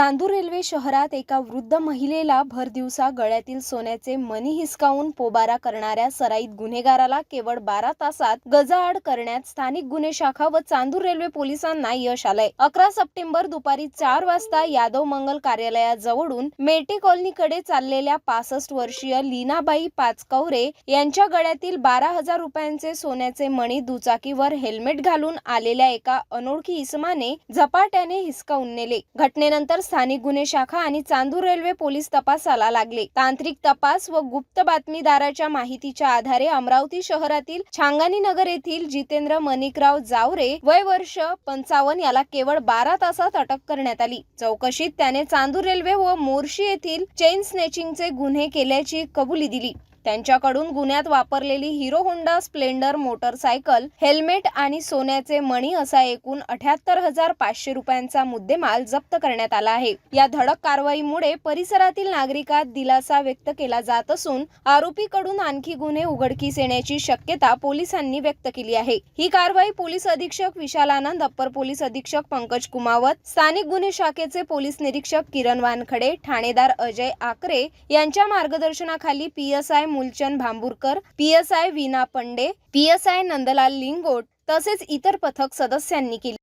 Chandur railway शहरात एका वृद्ध महिलेला भर दिवसा गळ्यातील सोन्याचे मनी हिसकावून पोबारा करणाऱ्या सराईत गुन्हेगाराला केवळ बारा तासात गजाआड करण्यात स्थानिक गुन्हे शाखा व चांदूर रेल्वे पोलिसांना यश आलंय. अकरा सप्टेंबर दुपारी चार वाजता यादव मंगल कार्यालयाजवळून मेटे कॉलनीकडे चाललेल्या पासष्ट वर्षीय लीनाबाई पाचकवरे यांच्या गळ्यातील बारा हजार रुपयांचे सोन्याचे मणी दुचाकीवर हेल्मेट घालून आलेल्या एका अनोळखी इसमाने झपाट्याने हिसकावून नेले. घटनेनंतर स्थानिक गुन्हे शाखा आणि चांदूर रेल्वे पोलीस तपासाला लागले. तांत्रिक तपास व गुप्त बातमीदाराच्या माहितीच्या आधारे अमरावती शहरातील छांगानी नगर येथील जितेंद्र मणिकराव जावरे वय वर्ष पंचावन्न याला केवळ बारा तासात अटक करण्यात आली. चौकशीत त्याने चांदूर रेल्वे व मोर्शी येथील चेन स्नेचिंगचे गुन्हे केल्याची कबुली दिली. त्यांच्याकडून गुन्ह्यात वापरलेली Hero Honda Splendor motorcycle helmet आणि सोन्याचे मणी असा एकूण अठ्याहत्तर हजार पाचशे रुपयांचा मुद्देमाल जप्त करण्यात आला आहे. या धडक कारवाईमुळे परिसरातील नागरिकात दिलासा व्यक्त केला जात असून आरोपीकडून आणखी गुन्हे उघडकीस येण्याची शक्यता पोलिसांनी व्यक्त केली आहे. ही कारवाई पोलीस अधीक्षक विशाल आनंद अप्पर पोलीस अधीक्षक पंकज कुमावत स्थानिक गुन्हे शाखेचे पोलीस निरीक्षक किरण वानखडे ठाणेदार अजय आकरे यांच्या मार्गदर्शनाखाली पीएसआय मुलचंद भांबुरकर पीएसआय विना पंडे पीएसआय नंदलाल लिंगोट तसेच इतर पथक सदस्यांनी केली.